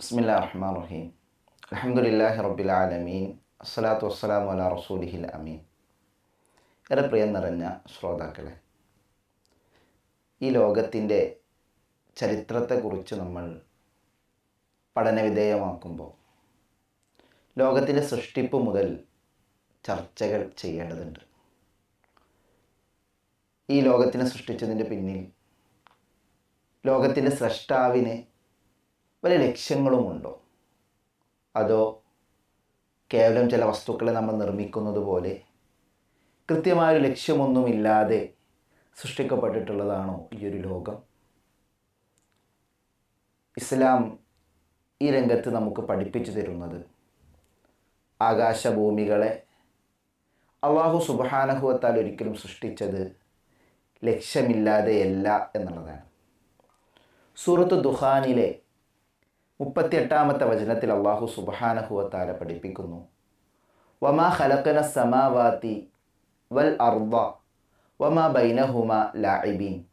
ബിസ്മില്ലാ റഹ്മാൻ റഹീം അലഹമുല്ലാഹി റബ്ബിൽ ആലമീൻ അസ്സലാത്തു വസ്സലാമു അല റസൂലിഹിൽ അമീൻ ഏറെ പ്രിയം നിറഞ്ഞ ശ്രോതാക്കളെ ഈ ലോകത്തിന്റെ ചരിത്രത്തെക്കുറിച്ച് നമ്മൾ പഠനവിധേയമാക്കുമ്പോൾ ലോകത്തിന്റെ സൃഷ്ടിപ്പ് മുതൽ ചർച്ചകൾ ചെയ്യേണ്ടതുണ്ട്. ഈ ലോകത്തിനെ സൃഷ്ടിച്ചതിന്റെ പിന്നിൽ ലോകത്തിന്റെ സ്രഷ്ടാവിന് വല്ല ലക്ഷ്യങ്ങളുമുണ്ടോ? അതോ കേവലം ചില വസ്തുക്കളെ നമ്മൾ നിർമ്മിക്കുന്നത് പോലെ കൃത്യമായൊരു ലക്ഷ്യമൊന്നുമില്ലാതെ സൃഷ്ടിക്കപ്പെട്ടിട്ടുള്ളതാണോ ഈ ഒരു ലോകം? ഇസ്ലാം ഈ രംഗത്ത് നമുക്ക് പഠിപ്പിച്ചു തരുന്നത് ആകാശഭൂമികളെ അള്ളാഹു സുബാനഹുവത്താൽ ഒരിക്കലും സൃഷ്ടിച്ചത് ലക്ഷ്യമില്ലാതെയല്ല എന്നുള്ളതാണ്. സൂറത്ത് ദുഹാനിലെ മുപ്പത്തിയെട്ടാമത്തെ വചനത്തിൽ അള്ളാഹു സുബാനഹുവത്താല പഠിപ്പിക്കുന്നു. വമാ ഖലക്കന സമാവാത്തി വൽ അർദ വമാ ബൈനഹുമ ലാഇബീൻ.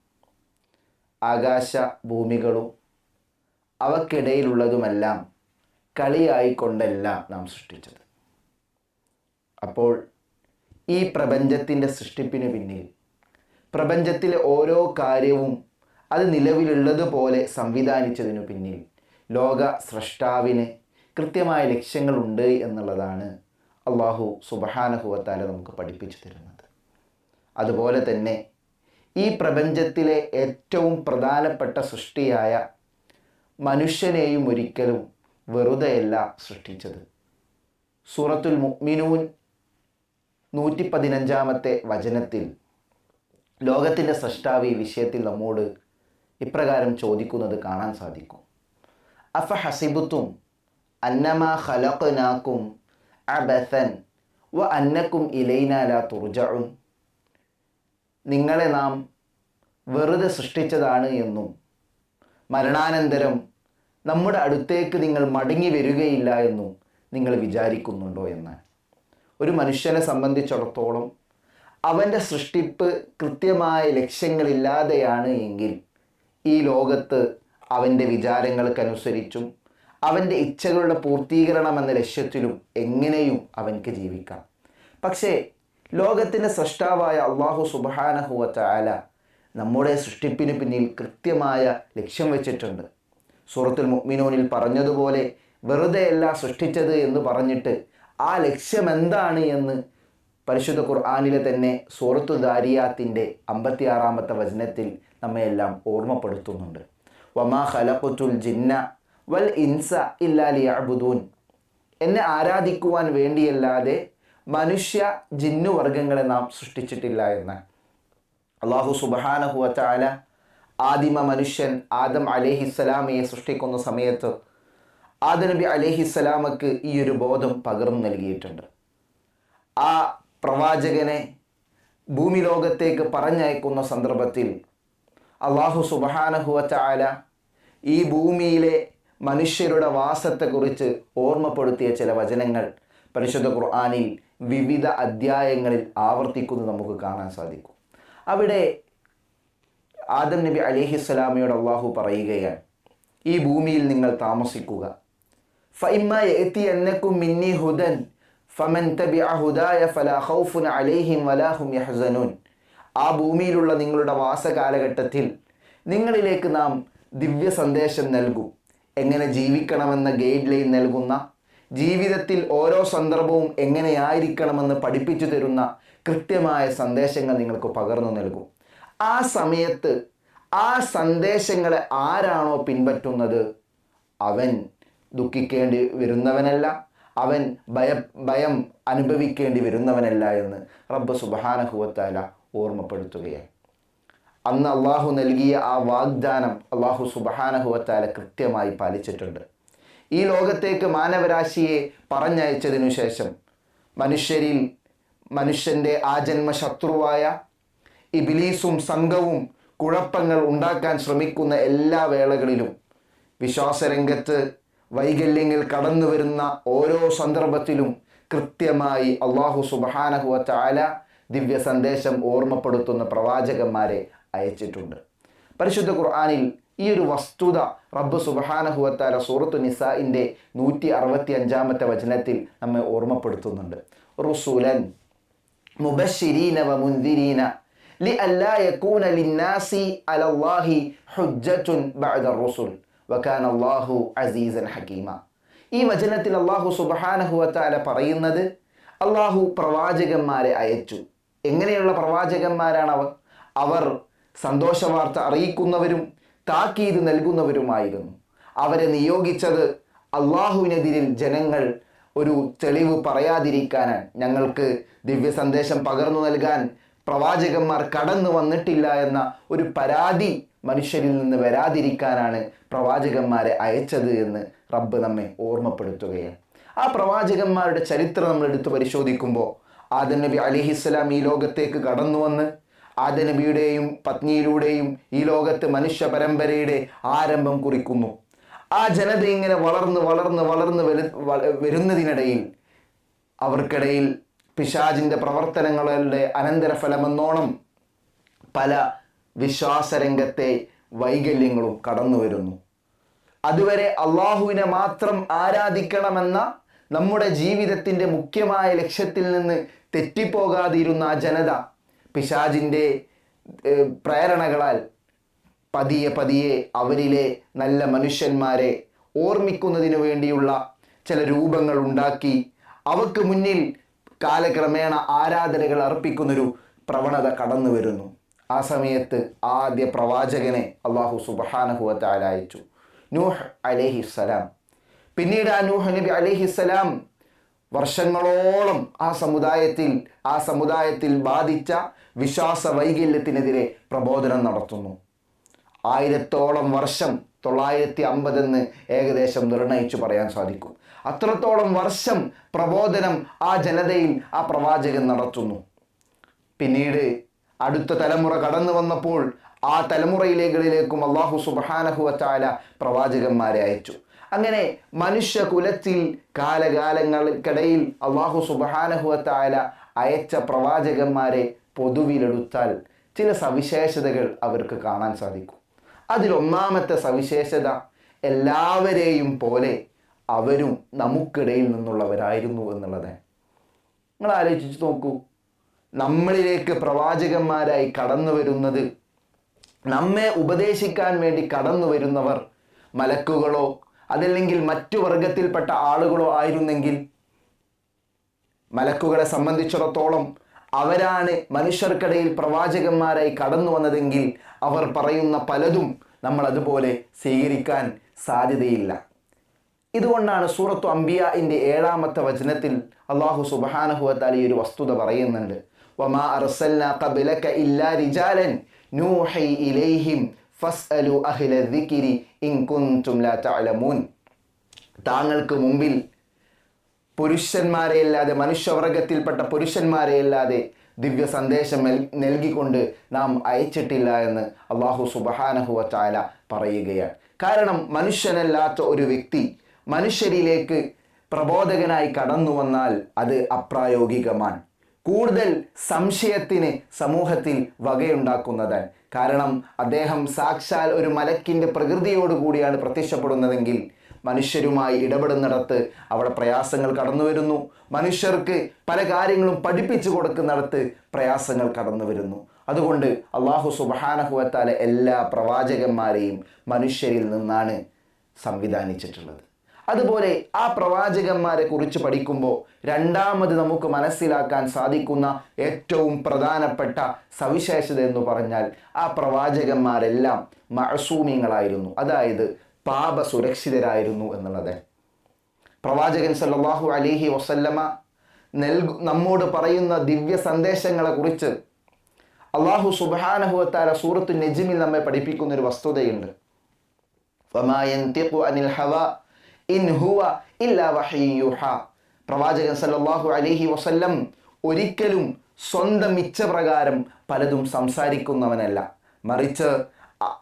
ആകാശ ഭൂമികളും അവക്കിടയിലുള്ളതുമെല്ലാം കളിയായിക്കൊണ്ടല്ല നാം സൃഷ്ടിച്ചത്. അപ്പോൾ ഈ പ്രപഞ്ചത്തിന്റെ സൃഷ്ടിപ്പിന് പിന്നിൽ പ്രപഞ്ചത്തിലെ ഓരോ കാര്യവും അത് നിലവിലുള്ളതുപോലെ സംവിധാനിച്ചതിനു പിന്നിൽ ലോക സ്രഷ്ടാവിന് കൃത്യമായ ലക്ഷ്യങ്ങളുണ്ട് എന്നുള്ളതാണ് അള്ളാഹു സുബഹാനഹുവത്താല നമുക്ക് പഠിപ്പിച്ചു തരുന്നത്. അതുപോലെ തന്നെ ഈ പ്രപഞ്ചത്തിലെ ഏറ്റവും പ്രധാനപ്പെട്ട സൃഷ്ടിയായ മനുഷ്യനെയും ഒരിക്കലും വെറുതെയല്ല സൃഷ്ടിച്ചത്. സൂറത്തുൽ മുഅ്മിനൂൻ നൂറ്റി പതിനഞ്ചാമത്തെ വചനത്തിൽ ലോകത്തിന്റെ സൃഷ്ടാവ് ഈ വിഷയത്തിൽ നമ്മോട് ഇപ്രകാരം ചോദിക്കുന്നത് കാണാൻ സാധിക്കും. അഫ ഹസിബുത്തും അന്നമാ ഖലഖനാക്കും അബസൻ വ അന്നക്കും ഇലൈനാല തുർജഉൻ. നിങ്ങളെ നാം വെറുതെ സൃഷ്ടിച്ചതാണ് എന്നും മരണാനന്തരം നമ്മുടെ അടുത്തേക്ക് നിങ്ങൾ മടങ്ങി വരികയില്ല എന്നും നിങ്ങൾ വിചാരിക്കുന്നുണ്ടോ എന്ന്. ഒരു മനുഷ്യനെ സംബന്ധിച്ചിടത്തോളം അവന്റെ സൃഷ്ടിപ്പ് കൃത്യമായ ലക്ഷ്യങ്ങളില്ലാതെയാണ് എങ്കിൽ ഈ ലോകത്ത് അവന്റെ വിചാരങ്ങൾക്കനുസരിച്ചും അവന്റെ ഇച്ഛകളുടെ പൂർത്തീകരണം എന്ന ലക്ഷ്യത്തിലും എങ്ങനെയും അവൻക്ക് ജീവിക്കാം. പക്ഷേ ലോകത്തിന്റെ സൃഷ്ടാവായ അള്ളാഹു സുബാനഹുവ നമ്മുടെ സൃഷ്ടിപ്പിന് പിന്നിൽ കൃത്യമായ ലക്ഷ്യം വെച്ചിട്ടുണ്ട്. സൂറത്തുൽ മുഅ്മിനൂനിൽ പറഞ്ഞതുപോലെ വെറുതെ വെറുതെയല്ല സൃഷ്ടിച്ചത് എന്ന് പറഞ്ഞിട്ട് ആ ലക്ഷ്യം എന്താണ് എന്ന് പരിശുദ്ധ ഖുർആാനിലെ തന്നെ സൂറത്തു ദാരിയാത്തിന്റെ അമ്പത്തിയാറാമത്തെ വചനത്തിൽ നമ്മയെല്ലാം ഓർമ്മപ്പെടുത്തുന്നുണ്ട്. വമാ ഖലഖുത്തുൽ ജിന്ന വൽ ഇൻസ ഇല്ലാലിയബുദൂൻ എന്നെ ആരാധിക്കുവാൻ വേണ്ടിയല്ലാതെ മനുഷ്യ ജിന്നുവർഗങ്ങളെ നാം സൃഷ്ടിച്ചിട്ടില്ല എന്ന്. അള്ളാഹു സുബാനഹു വച്ചാല ആദിമ മനുഷ്യൻ ആദം അലേഹിസ്സലാമയെ സൃഷ്ടിക്കുന്ന സമയത്ത് ആദനബി അലേഹിസ്സലാമക്ക് ഈ ഒരു ബോധം പകർന്നു നൽകിയിട്ടുണ്ട്. ആ പ്രവാചകനെ ഭൂമി ലോകത്തേക്ക് പറഞ്ഞയക്കുന്ന സന്ദർഭത്തിൽ അള്ളാഹു സുബാനഹുവറ്റായ ഈ ഭൂമിയിലെ മനുഷ്യരുടെ വാസത്തെക്കുറിച്ച് ഓർമ്മപ്പെടുത്തിയ ചില വചനങ്ങൾ പരിശുദ്ധ ഖുർആാനിൽ വിവിധ അധ്യായങ്ങളിൽ ആവർത്തിക്കുന്നു നമുക്ക് കാണാൻ സാധിക്കും. അവിടെ ആദം നബി അലിഹിസ്സലാമയോട് അള്ളാഹു പറയുകയാണ് ഈ ഭൂമിയിൽ നിങ്ങൾ താമസിക്കുക. ഫൈമ എത്തി എന്നക്കും മിന്നി ഹുദൻ ഫമൻ തബി ഹുദായ ഫലാ ഹൗഫുൻ അലൈഹിം വലാഹും യഹ്സനൂൻ. ആ ഭൂമിയിലുള്ള നിങ്ങളുടെ വാസകാലഘട്ടത്തിൽ നിങ്ങളിലേക്ക് നാം ദിവ്യ സന്ദേശം നൽകും. എങ്ങനെ ജീവിക്കണമെന്ന ഗൈഡ് ലൈൻ നൽകുന്ന ജീവിതത്തിൽ ഓരോ സന്ദർഭവും എങ്ങനെയായിരിക്കണമെന്ന് പഠിപ്പിച്ചു തരുന്ന കൃത്യമായ സന്ദേശങ്ങൾ നിങ്ങൾക്ക് പകർന്നു നൽകും. ആ സമയത്ത് ആ സന്ദേശങ്ങളെ ആരാണോ പിൻപറ്റുന്നത്? അവൻ ദുഃഖിക്കേണ്ടി വരുന്നവനല്ല. അവൻ ഭയ ഭയം അനുഭവിക്കേണ്ടി വരുന്നവനല്ല എന്ന് റബ്ബ് സുബാനഹുവത്താല ഓർമ്മപ്പെടുത്തുകയാണ് അന്ന് അള്ളാഹു നൽകിയ ആ വാഗ്ദാനം അള്ളാഹു സുബഹാനഹുവത്താല കൃത്യമായി പാലിച്ചിട്ടുണ്ട്. ഈ ലോകത്തേക്ക് മാനവരാശിയെ പറഞ്ഞയച്ചതിനു ശേഷം മനുഷ്യരിൽ മനുഷ്യന്റെ ജന്മ ശത്രുവായ ഇബിലീസും സംഘവും കുഴപ്പങ്ങൾ ഉണ്ടാക്കാൻ ശ്രമിക്കുന്ന എല്ലാ വേളകളിലും വിശ്വാസരംഗത്ത് വൈകല്യങ്ങൾ കടന്നു വരുന്ന ഓരോ സന്ദർഭത്തിലും കൃത്യമായി അള്ളാഹു സുബഹാനഹുവ ചാല ദിവ്യ സന്ദേശം ഓർമ്മപ്പെടുത്തുന്ന പ്രവാചകന്മാരെ അയച്ചിട്ടുണ്ട്. പരിശുദ്ധ ഖുർആാനിൽ ഈ ഒരു വസ്തുത റബ്ബ് സുബഹാനഹുവത്താല സൂറത്തു നിസാഇന്റെ നൂറ്റി അറുപത്തി അഞ്ചാമത്തെ വചനത്തിൽ നമ്മെ ഓർമ്മപ്പെടുത്തുന്നുണ്ട്. റുസുലൻ മുബഷിരീന വ മുന്തിരീന ലി അല്ലാ യകൂന ലിന്നാസി അലല്ലാഹി ഹുജ്ജത്തുൻ ബഅദ റുസുൽ വകാന അല്ലാഹു അസീസൻ ഹകീമ. ഈ വചനത്തിൽ അള്ളാഹു സുബഹാനഹുവത്താല പറയുന്നത് അള്ളാഹു പ്രവാചകന്മാരെ അയച്ചു. എങ്ങനെയുള്ള പ്രവാചകന്മാരാണ് അവർ അവർ സന്തോഷവാർത്ത അറിയിക്കുന്നവരും താക്കീത് നൽകുന്നവരുമായിരുന്നു. അവരെ നിയോഗിച്ചത് അള്ളാഹുവിനെതിരിൽ ജനങ്ങൾ ഒരു തെളിവ് പറയാതിരിക്കാനാണ് ഞങ്ങൾക്ക് ദിവ്യ സന്ദേശം പകർന്നു നൽകാൻ പ്രവാചകന്മാർ കടന്നു വന്നിട്ടില്ല എന്ന ഒരു പരാതി മനുഷ്യരിൽ നിന്ന് വരാതിരിക്കാനാണ് പ്രവാചകന്മാരെ അയച്ചത് എന്ന് റബ്ബ് നമ്മെ ഓർമ്മപ്പെടുത്തുകയാണ്. ആ പ്രവാചകന്മാരുടെ ചരിത്രം നമ്മൾ എടുത്തു പരിശോധിക്കുമ്പോൾ ആദൻ നബി അലിഹിസ്സലാം ഈ ലോകത്തേക്ക് കടന്നു വന്ന് ആദ നബിയുടെയും പത്നിയിലൂടെയും ഈ ലോകത്ത് മനുഷ്യ പരമ്പരയുടെ ആരംഭം കുറിക്കുന്നു. ആ ജനത ഇങ്ങനെ വളർന്ന് വളർന്ന് വളർന്ന് വരുന്നതിനിടയിൽ അവർക്കിടയിൽ പിശാജിന്റെ പ്രവർത്തനങ്ങളുടെ അനന്തരഫലമെന്നോണം പല വിശ്വാസരംഗത്തെ വൈകല്യങ്ങളും കടന്നു വരുന്നു. അതുവരെ അള്ളാഹുവിനെ മാത്രം ആരാധിക്കണമെന്ന നമ്മുടെ ജീവിതത്തിന്റെ മുഖ്യമായ ലക്ഷ്യത്തിൽ നിന്ന് തെറ്റിപ്പോകാതിരുന്ന ആ ജനത പിശാജിന്റെ പ്രേരണകളാൽ പതിയെ പതിയെ അവരിലെ നല്ല മനുഷ്യന്മാരെ ഓർമ്മിക്കുന്നതിന് വേണ്ടിയുള്ള ചില രൂപങ്ങൾ ഉണ്ടാക്കി അവക്ക് മുന്നിൽ കാലക്രമേണ ആരാധനകൾ അർപ്പിക്കുന്നൊരു പ്രവണത കടന്നു വരുന്നു. ആ സമയത്ത് ആദ്യ പ്രവാചകനെ അള്ളാഹു സുബഹാനഹുവത്താല അയച്ചു. നൂഹ് അലഹിസ്സലാം. പിന്നീട് ആ നൂഹ് നബി അലഹിസ്സലാം വർഷങ്ങളോളം ആ സമുദായത്തിൽ ആ സമുദായത്തിൽ ബാധിച്ച വിശ്വാസ വൈകല്യത്തിനെതിരെ പ്രബോധനം നടത്തുന്നു. ആയിരത്തോളം വർഷം തൊള്ളായിരത്തി അമ്പതെന്ന് ഏകദേശം നിർണയിച്ചു പറയാൻ സാധിക്കും. അത്രത്തോളം വർഷം പ്രബോധനം ആ ജനതയിൽ ആ പ്രവാചകൻ നടത്തുന്നു. പിന്നീട് അടുത്ത തലമുറ കടന്നു വന്നപ്പോൾ ആ തലമുറയിലേകളിലേക്കും അള്ളാഹു സുബാനഹുവറ്റായ പ്രവാചകന്മാരെ അയച്ചു. അങ്ങനെ മനുഷ്യ കുലത്തിൽ കാലകാലങ്ങൾക്കിടയിൽ അള്ളാഹു സുബാനഹുവത്തായ അയച്ച പ്രവാചകന്മാരെ പൊതുവിലെടുത്താൽ ചില സവിശേഷതകൾ അവർക്ക് കാണാൻ സാധിക്കും. അതിലൊന്നാമത്തെ സവിശേഷത എല്ലാവരെയും പോലെ അവരും നമുക്കിടയിൽ നിന്നുള്ളവരായിരുന്നു എന്നുള്ളത്. നിങ്ങൾ ആലോചിച്ചു നോക്കൂ. നമ്മളിലേക്ക് പ്രവാചകന്മാരായി കടന്നു വരുന്നത് നമ്മെ ഉപദേശിക്കാൻ വേണ്ടി കടന്നു വരുന്നവർ മലക്കുകളോ അതല്ലെങ്കിൽ മറ്റു വർഗത്തിൽപ്പെട്ട ആളുകളോ ആയിരുന്നെങ്കിൽ മലക്കുകളെ സംബന്ധിച്ചിടത്തോളം അവരാണ് മനുഷ്യർക്കിടയിൽ പ്രവാചകന്മാരായി കടന്നു വന്നതെങ്കിൽ അവർ പറയുന്ന പലതും നമ്മൾ അതുപോലെ സ്വീകരിക്കാൻ സാധ്യതയില്ല. ഇതുകൊണ്ടാണ് സൂറത്തു അംബിയന്റെ ഏഴാമത്തെ വചനത്തിൽ അള്ളാഹു സുബഹാനഹുവത്താൽ ഈ ഒരു വസ്തുത പറയുന്നുണ്ട്. വമാ ഇല്ലാ റിജാലൻ നൂഹി ഇലൈഹിം ഫസ്അലു അഹ്ല ദിക്രി ഇൻ കുൻതും ലാ താങ്കൾക്ക് മുമ്പിൽ പുരുഷന്മാരെയല്ലാതെ മനുഷ്യവർഗത്തിൽപ്പെട്ട പുരുഷന്മാരെയല്ലാതെ ദിവ്യ സന്ദേശം നൽ- നൽകിക്കൊണ്ട് നാം അയച്ചിട്ടില്ല എന്ന് അള്ളാഹു സുബഹാനഹുവ ചാല പറയുകയാണ്. കാരണം മനുഷ്യനല്ലാത്ത ഒരു വ്യക്തി മനുഷ്യരിലേക്ക് പ്രബോധകനായി കടന്നു വന്നാൽ അത് അപ്രായോഗികമാണ്. കൂടുതൽ സംശയത്തിന് സമൂഹത്തിൽ വകയുണ്ടാക്കുന്നതാണ്. കാരണം അദ്ദേഹം സാക്ഷാൽ ഒരു മലക്കിന്റെ പ്രകൃതിയോടുകൂടിയാണ് പ്രത്യക്ഷപ്പെടുന്നതെങ്കിൽ മനുഷ്യരുമായി ഇടപെടുന്നിടത്ത് അവിടെ പ്രയാസങ്ങൾ കടന്നു വരുന്നു. മനുഷ്യർക്ക് പല കാര്യങ്ങളും പഠിപ്പിച്ചു കൊടുക്കുന്നിടത്ത് പ്രയാസങ്ങൾ കടന്നു വരുന്നു. അതുകൊണ്ട് അള്ളാഹു സുബാനഹുവത്താലെ എല്ലാ പ്രവാചകന്മാരെയും മനുഷ്യരിൽ നിന്നാണ് സംവിധാനിച്ചിട്ടുള്ളത്. അതുപോലെ ആ പ്രവാചകന്മാരെ കുറിച്ച് പഠിക്കുമ്പോൾ രണ്ടാമത് നമുക്ക് മനസ്സിലാക്കാൻ സാധിക്കുന്ന ഏറ്റവും പ്രധാനപ്പെട്ട സവിശേഷത എന്ന് പറഞ്ഞാൽ ആ പ്രവാചകന്മാരെല്ലാം മഴസൂമിങ്ങളായിരുന്നു അതായത് പാപ സുരക്ഷിതരായിരുന്നു എന്നുള്ളത്. പ്രവാചകൻ സല്ലാഹു അലിഹി വസല്ലമ നൽകു നമ്മോട് പറയുന്ന ദിവ്യ സന്ദേശങ്ങളെ കുറിച്ച് അള്ളാഹു സുബാനഹുത്താര സൂറത്ത് നജിമിൽ നമ്മെ പഠിപ്പിക്കുന്ന ഒരു വസ്തുതയുണ്ട്. ഫമാ അനിൽ ഹവാ ഇൻ ഹുവ പ്രവാചകൻ സല്ലാഹു അലഹി വസല്ലം ഒരിക്കലും സ്വന്തം ഇച്ഛപ്രകാരം പലതും സംസാരിക്കുന്നവനല്ല. മറിച്ച്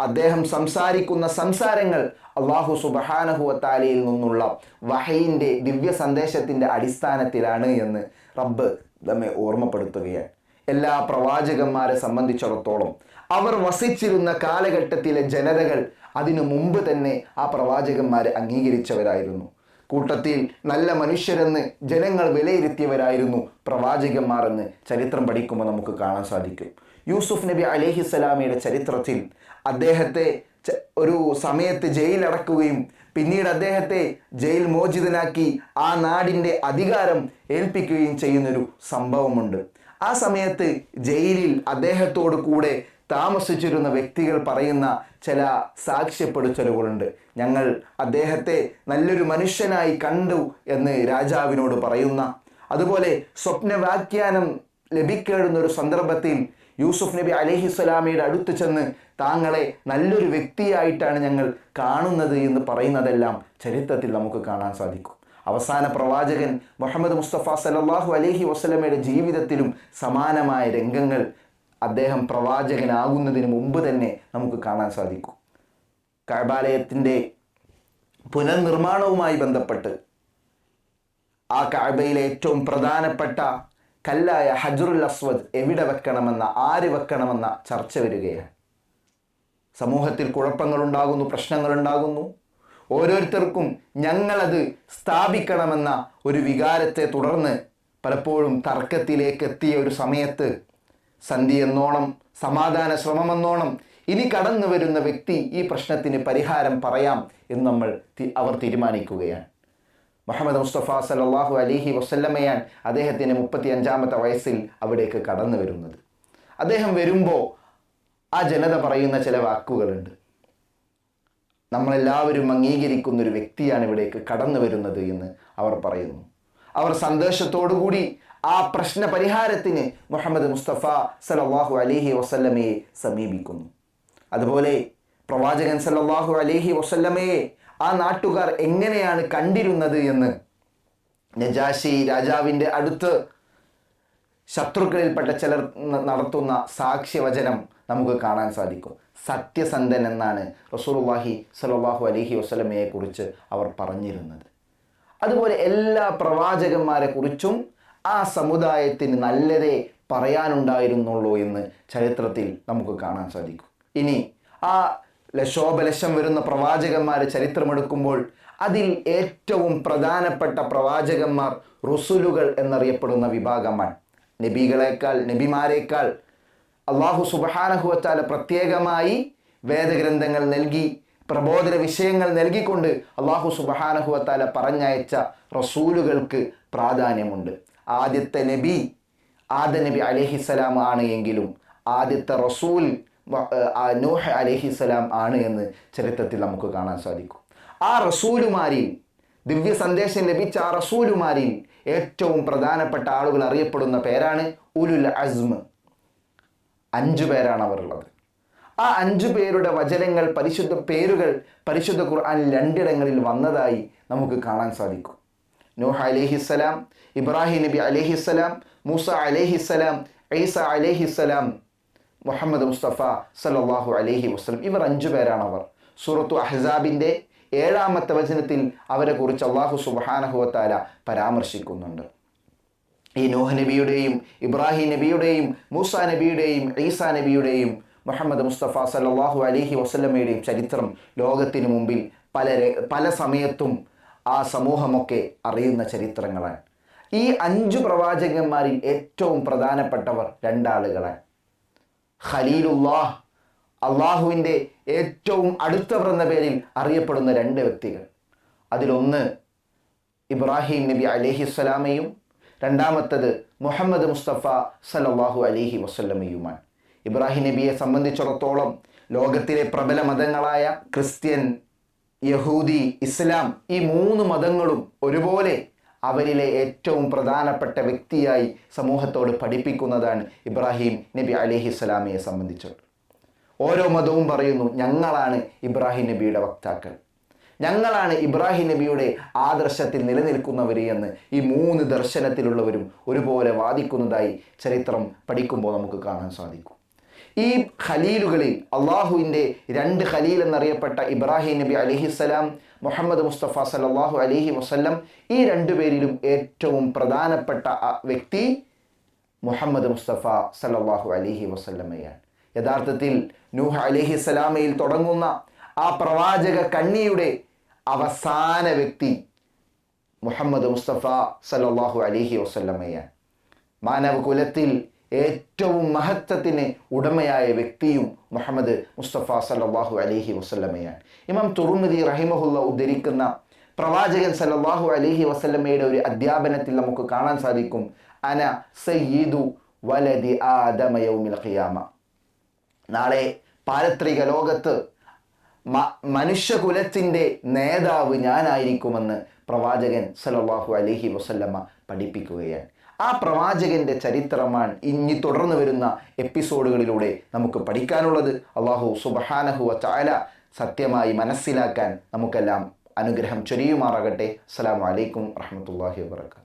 അദ്ദേഹം സംസാരിക്കുന്ന സംസാരങ്ങൾ അള്ളാഹു സുബഹാനഹുവത്താലയിൽ നിന്നുള്ള വഹയിന്റെ ദിവ്യ സന്ദേശത്തിന്റെ അടിസ്ഥാനത്തിലാണ് എന്ന് റബ്ബ് നമ്മെ ഓർമ്മപ്പെടുത്തുകയാണ്. എല്ലാ പ്രവാചകന്മാരെ സംബന്ധിച്ചിടത്തോളം അവർ വസിച്ചിരുന്ന കാലഘട്ടത്തിലെ ജനതകൾ അതിനു മുമ്പ് തന്നെ ആ പ്രവാചകന്മാരെ അംഗീകരിച്ചവരായിരുന്നു. കൂട്ടത്തിൽ നല്ല മനുഷ്യരെന്ന് ജനങ്ങൾ വിലയിരുത്തിയവരായിരുന്നു പ്രവാചകന്മാർ എന്ന് ചരിത്രം പഠിക്കുമ്പോൾ നമുക്ക് കാണാൻ സാധിക്കും. യൂസുഫ് നബി അലഹിസ്സലാമിയുടെ ചരിത്രത്തിൽ അദ്ദേഹത്തെ ഒരു സമയത്ത് ജയിലടക്കുകയും പിന്നീട് അദ്ദേഹത്തെ ജയിൽ മോചിതനാക്കി ആ നാടിന്റെ അധികാരം ഏൽപ്പിക്കുകയും ചെയ്യുന്നൊരു സംഭവമുണ്ട്. ആ സമയത്ത് ജയിലിൽ അദ്ദേഹത്തോട് കൂടെ താമസിച്ചിരുന്ന വ്യക്തികൾ പറയുന്ന ചില സാക്ഷ്യപ്പെടുത്തലുകളുണ്ട്. ഞങ്ങൾ അദ്ദേഹത്തെ നല്ലൊരു മനുഷ്യനായി കണ്ടു എന്ന് രാജാവിനോട് പറയുന്ന അതുപോലെ സ്വപ്നവാഖ്യാനം ലഭിക്കേണ്ടുന്ന ഒരു സന്ദർഭത്തിൽ യൂസുഫ് നബി അലഹിസ്വലാമയുടെ അടുത്ത് ചെന്ന് താങ്കളെ നല്ലൊരു വ്യക്തിയായിട്ടാണ് ഞങ്ങൾ കാണുന്നത് എന്ന് പറയുന്നതെല്ലാം ചരിത്രത്തിൽ നമുക്ക് കാണാൻ സാധിക്കും. അവസാന പ്രവാചകൻ മുഹമ്മദ് മുസ്തഫ സല്ലല്ലാഹു അലഹി വസ്ലമയുടെ ജീവിതത്തിലും സമാനമായ രംഗങ്ങൾ അദ്ദേഹം പ്രവാചകനാകുന്നതിന് മുമ്പ് തന്നെ നമുക്ക് കാണാൻ സാധിക്കും. കഴബാലയത്തിന്റെ പുനർനിർമ്മാണവുമായി ബന്ധപ്പെട്ട് ആ കാഴ്ബയിലെ ഏറ്റവും പ്രധാനപ്പെട്ട കല്ലായ ഹജറുൽ അസ്വദ് എവിടെ വെക്കണമെന്ന ആര് വെക്കണമെന്ന ചർച്ച വരികയാണ്. സമൂഹത്തിൽ കുഴപ്പങ്ങളുണ്ടാകുന്നു പ്രശ്നങ്ങളുണ്ടാകുന്നു. ഓരോരുത്തർക്കും ഞങ്ങളത് സ്ഥാപിക്കണമെന്ന ഒരു വികാരത്തെ തുടർന്ന് പലപ്പോഴും തർക്കത്തിലേക്ക് എത്തിയ ഒരു സമയത്ത് സന്ധി എന്നോണം സമാധാന ശ്രമമെന്നോണം ഇനി കടന്നു വരുന്ന വ്യക്തി ഈ പ്രശ്നത്തിന് പരിഹാരം പറയാം എന്ന് നമ്മൾ അവർ തീരുമാനിക്കുകയാണ്. മുഹമ്മദ് മുസ്തഫ സലാഹു അലിഹി വസല്ലമയാൻ അദ്ദേഹത്തിന് മുപ്പത്തി അഞ്ചാമത്തെ വയസ്സിൽ അവിടേക്ക് കടന്നു വരുന്നത്. അദ്ദേഹം വരുമ്പോൾ ആ ജനത പറയുന്ന ചില വാക്കുകളുണ്ട്. നമ്മളെല്ലാവരും അംഗീകരിക്കുന്ന ഒരു വ്യക്തിയാണ് ഇവിടേക്ക് കടന്നു വരുന്നത് എന്ന് അവർ പറയുന്നു. അവർ സന്തോഷത്തോടുകൂടി ആ പ്രശ്ന പരിഹാരത്തിന് മുഹമ്മദ് മുസ്തഫ സല്ലല്ലാഹു അലിഹി വസല്ലമയെ സമീപിക്കുന്നു. അതുപോലെ പ്രവാചകൻ സല്ലല്ലാഹു അലിഹി വസല്ലമയെ ആ നാട്ടുകാർ എങ്ങനെയാണ് കണ്ടിരുന്നത് എന്ന് നജാഷി രാജാവിന്റെ അടുത്ത് ശത്രുക്കളിൽപ്പെട്ട ചിലർ നടത്തുന്ന സാക്ഷ്യവചനം നമുക്ക് കാണാൻ സാധിക്കും. സത്യസന്ധൻ എന്നാണ് റസൂർവാഹി സലാഹു അലൈഹി വസല്ലമയെ കുറിച്ച് അവർ പറഞ്ഞിരുന്നത്. അതുപോലെ എല്ലാ പ്രവാചകന്മാരെ കുറിച്ചും ആ സമുദായത്തിന് നല്ലതേ പറയാനുണ്ടായിരുന്നുള്ളൂ എന്ന് ചരിത്രത്തിൽ നമുക്ക് കാണാൻ സാധിക്കും. ഇനി ആ ലശോപലശം വരുന്ന പ്രവാചകന്മാരെ ചരിത്രമെടുക്കുമ്പോൾ അതിൽ ഏറ്റവും പ്രധാനപ്പെട്ട പ്രവാചകന്മാർ റുസുലുകൾ എന്നറിയപ്പെടുന്ന വിഭാഗമാണ്. നബികളെക്കാൾ നബിമാരെക്കാൾ അള്ളാഹു സുബഹാനഹുവത്താല പ്രത്യേകമായി വേദഗ്രന്ഥങ്ങൾ നൽകി പ്രബോധന വിഷയങ്ങൾ നൽകിക്കൊണ്ട് അള്ളാഹു സുബഹാനഹുവത്താല പറഞ്ഞയച്ച റസൂലുകൾക്ക് പ്രാധാന്യമുണ്ട്. ആദ്യത്തെ നബി ആദ നബി അലഹിസ്സലാം ആണ് എങ്കിലും ആദ്യത്തെ റസൂൽ നോഹ അലഹിസലാം ആണ് എന്ന് ചരിത്രത്തിൽ നമുക്ക് കാണാൻ സാധിക്കും. ആ റസൂലുമാരിൽ ദിവ്യ സന്ദേശം ലഭിച്ച ആ റസൂലുമാരിൽ ഏറ്റവും പ്രധാനപ്പെട്ട ആളുകൾ അറിയപ്പെടുന്ന പേരാണ് ഉലുൽ അസ്മ്. അഞ്ചു പേരാണ് അവർ ഉള്ളത് ആ അഞ്ചു പേരുടെ വചനങ്ങൾ പരിശുദ്ധ പേരുകൾ പരിശുദ്ധ ഖുർആനിൽ രണ്ടിടങ്ങളിൽ വന്നതായി നമുക്ക് കാണാൻ സാധിക്കും. നൂഹ് അലഹിസ്സലാം ഇബ്രാഹിം നബി അലഹിസ്സലാം മൂസ അലഹിസ്സലാം ഐസ അലഹിസ്സലാം മുഹമ്മദ് മുസ്തഫ സലാഹു അലഹി വസ്ലം ഇവർ അഞ്ചു പേരാണ് അവർ. സൂറത്തു അഹ്സാബിന്റെ ഏഴാമത്തെ വചനത്തിൽ അവരെ കുറിച്ച് അള്ളാഹു സുബാനഹുവത്താല പരാമർശിക്കുന്നുണ്ട്. ഈ നൂഹ് നബിയുടെയും ഇബ്രാഹിം നബിയുടെയും മൂസ നബിയുടെയും ഈസാ നബിയുടെയും മുഹമ്മദ് മുസ്തഫ സലാഹു അലഹി വസ്ലമയുടെയും ചരിത്രം ലോകത്തിന് മുമ്പിൽ പല പല സമയത്തും ആ സമൂഹമൊക്കെ അറിയുന്ന ചരിത്രങ്ങളാണ്. ഈ അഞ്ചു പ്രവാചകന്മാരിൽ ഏറ്റവും പ്രധാനപ്പെട്ടവർ രണ്ടാളുകളാണ്. ഖലീലുല്ലാഹ് അള്ളാഹുവിന്റെ ഏറ്റവും അടുത്തവർ എന്ന പേരിൽ അറിയപ്പെടുന്ന രണ്ട് വ്യക്തികൾ. അതിലൊന്ന് ഇബ്രാഹിം നബി അലഹിസ്സലാമയും രണ്ടാമത്തത് മുഹമ്മദ് മുസ്തഫ സല്ലല്ലാഹു അലിഹി വസല്ലമയുമാണ്. ഇബ്രാഹിം നബിയെ സംബന്ധിച്ചിടത്തോളം ലോകത്തിലെ പ്രബല മതങ്ങളായ ക്രിസ്ത്യൻ യഹൂദി ഇസ്ലാം ഈ മൂന്ന് മതങ്ങളും ഒരുപോലെ അവരിലെ ഏറ്റവും പ്രധാനപ്പെട്ട വ്യക്തിയായി സമൂഹത്തോട് പഠിപ്പിക്കുന്നതാണ് ഇബ്രാഹിം നബി അലിഹി സ്വലാമിയെ സംബന്ധിച്ചത് ഓരോ മതവും പറയുന്നു ഞങ്ങളാണ് ഇബ്രാഹിം നബിയുടെ വക്താക്കൾ. ഞങ്ങളാണ് ഇബ്രാഹിം നബിയുടെ ആദർശത്തിൽ നിലനിൽക്കുന്നവർ എന്ന് ഈ മൂന്ന് ദർശനത്തിലുള്ളവരും ഒരുപോലെ വാദിക്കുന്നതായി ചരിത്രം പഠിക്കുമ്പോൾ നമുക്ക് കാണാൻ സാധിക്കും. ഈ ഖലീലുകളിൽ അള്ളാഹുവിന്റെ രണ്ട് ഖലീൽ എന്നറിയപ്പെട്ട ഇബ്രാഹിം നബി അലിഹിസ്സലാം മുഹമ്മദ് മുസ്തഫ സല്ലല്ലാഹു അലിഹി വസല്ലം ഈ രണ്ടുപേരിലും ഏറ്റവും പ്രധാനപ്പെട്ട വ്യക്തി മുഹമ്മദ് മുസ്തഫ സല്ലല്ലാഹു അലിഹി വസല്ലമയാണ്. യഥാർത്ഥത്തിൽ നൂഹ് അലിഹിസ്സലാമയിൽ തുടങ്ങുന്ന ആ പ്രവാചക കണ്ണിയുടെ അവസാന വ്യക്തി മുഹമ്മദ് മുസ്തഫ സല്ലല്ലാഹു അലിഹി വസല്ലമയാണ്. മാനവ കുലത്തിൽ ഏറ്റവും മഹത്വത്തിന് ഉടമയായ വ്യക്തിയും മുഹമ്മദ് മുസ്തഫ സല്ലല്ലാഹു അലഹി വസ്ലമയാണ് ഇമാം തുറുമതി റഹിമഹുല്ല ഉദ്ധരിക്കുന്ന പ്രവാചകൻ സല്ലല്ലാഹു അലഹി വസ്ലമയുടെ ഒരു അധ്യാപനത്തിൽ നമുക്ക് കാണാൻ സാധിക്കും. അന സയ്യിദു വലതി ആദമ യൗമിൽ ഖിയാമ. നാളെ പാരത്രിക ലോകത്ത് മനുഷ്യകുലത്തിന്റെ നേതാവ് ഞാനായിരിക്കുമെന്ന് പ്രവാചകൻ സല്ലല്ലാഹു അലഹി വസല്ലമ്മ പഠിപ്പിക്കുകയാണ്. ആ പ്രവാചകന്റെ ചരിത്രമാണ് ഇനി തുടർന്ന് വരുന്ന എപ്പിസോഡുകളിലൂടെ നമുക്ക് പഠിക്കാനുള്ളത്. അള്ളാഹു സുബഹാനഹു ചാല സത്യമായി മനസ്സിലാക്കാൻ നമുക്കെല്ലാം അനുഗ്രഹം ചൊരിയുമാറാകട്ടെ. അസ്സാം വലൈക്കും വറഹ്മത്തുള്ളാഹി വബറകാതുഹു.